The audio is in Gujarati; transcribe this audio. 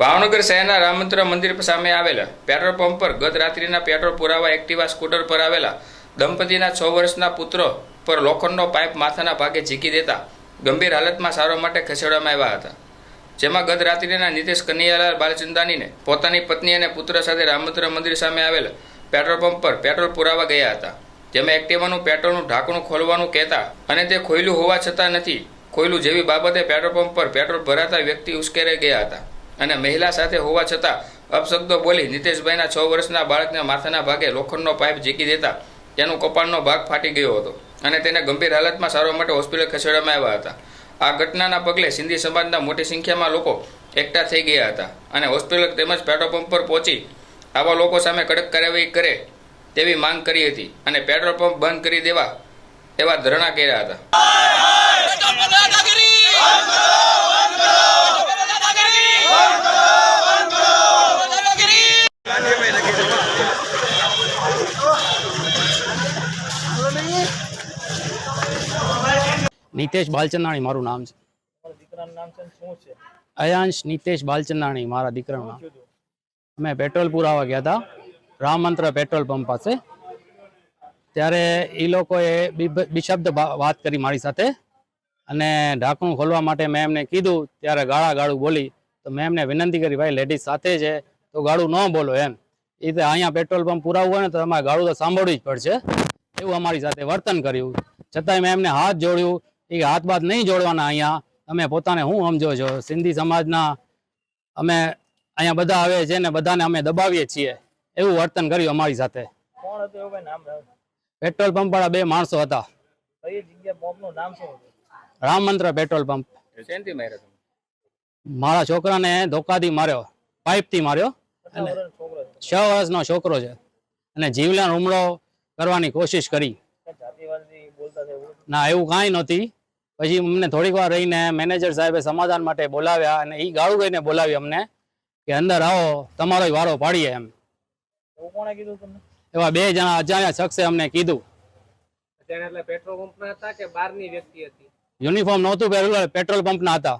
ભાવનગર શહેરના રામમંત્ર મંદિર સામે આવેલા પેટ્રોલ પંપ પર ગત રાત્રિના પેટ્રોલ પુરાવા એક્ટિવા સ્કૂટર પર આવેલા દંપતીના છ વર્ષના પુત્ર પર લોખંડનો પાઇપ માથાના ભાગે ઝીકી દેતા ગંભીર હાલતમાં સારવાર માટે ખસેડવામાં આવ્યા હતા. જેમાં ગત રાત્રિના નીતિશ કનૈયાલાલ બાલચંદાનીને પોતાની પત્ની અને પુત્ર સાથે રામમંત્ર મંદિર સામે આવેલા પેટ્રોલ પંપ પર પેટ્રોલ પુરાવા ગયા હતા. જેમાં એક્ટિવાનું પેટ્રોલનું ઢાંકણું ખોલવાનું કહેતા અને તે ખોયલું હોવા છતાં નથી, ખોયલું જેવી બાબતે પેટ્રોલ પંપ પર પેટ્રોલ ભરાતા વ્યક્તિ ઉશ્કેરાઈ ગયા હતા. અને મહિલા સાથે હોવા છતાં અપશબ્દો બોલી નીતેશભાઈના છ વર્ષના બાળકના માથાના ભાગે લોખંડનો પાઇપ ઝીકી દેતા તેનો કપાળનો ભાગ ફાટી ગયો હતો અને તેને ગંભીર હાલતમાં સારવાર માટે હોસ્પિટલ ખસેડવામાં આવ્યા હતા આ ઘટનાના પગલે સિંધી સમાજના મોટી સંખ્યામાં લોકો એકઠા થઈ ગયા હતા અને હોસ્પિટલ તેમજ પેટ્રોલ પંપ પર પહોંચી આવા લોકો સામે કડક કાર્યવાહી કરે તેવી માંગ કરી હતી અને પેટ્રોલ પંપ બંધ કરી દેવા એવા ધરણા કર્યા હતા પેટ્રોલ પર દાદાગીરી પેટ્રોલ પર દાદાગીરી દાદાગીરી નિતેશ બાલચંદાણી મારું નામ છે. અયાંશ નિતેશ બાલચંદાણી મારા દીકરાનું નામ. અમે પેટ્રોલ પુરાવા ગયા હતા. રામ મંત્ર પેટ્રોલ પંપ પાસે. ત્યારે એ લોકોએ બિશબ્દ વાત કરી મારી સાથે. અને ઢાંકણું ખોલવા માટે મેં એમને કીધું ત્યારે ગાળા ગાળું બોલી તો મેં એમને વિનંતી કરી ભાઈ લેડીઝ સાથે છે તો ગાળું ન બોલો એમ. એ રીતે અહીંયા પેટ્રોલ પંપ પુરાવવું હોય ને તો તમારે ગાળું તો સાંભળવું જ પડશે. એવું અમારી સાથે વર્તન કર્યું. છતાંય મેં એમને હાથ જોડ્યું. એ હાથ બાદ નહીં જોડવાના અહીંયા. તમે પોતાને શું સમજો છો? સિંધી સમાજના અમે અહીંયા બધા આવે છે ને બધાને અમે દબાવીએ છીએ. એવું વર્તન કર્યું અમારી સાથે. કોણ હતું એવું કઈ નામ રાખ. પેટ્રોલ પંપ વાળા બે માણસો હતા. કઈ જગ્યા પંપનું નામ શું હતું? રામ મંત્ર પેટ્રોલ પંપ. મારા છોકરાને ધોકાથી માર્યો. પાઇપથી માર્યો. છ વર્ષનો છોકરો છે. અને જીવલેણ હુમલો કરવાની કોશિશ કરી. ના એવું કાંઈ નહોતી. પછી અમને થોડીક વાર રહીને મેનેજર સાહેબે સમાધાન માટે બોલાવ્યા અને એ ગાળું ગઈને બોલાવી અમને કે અંદર આવો તમારો વારો પાડીએ એમ. કોણે કીધું તમને? એવા બે જણા અજાણ્યા શખ્સે અમને કીધું. એટલે પેટ્રોલ પંપના હતા કે બહારની વ્યક્તિ હતી? યુનિફોર્મ નહોતું પહેરેલું પેટ્રોલ પંપના હતા.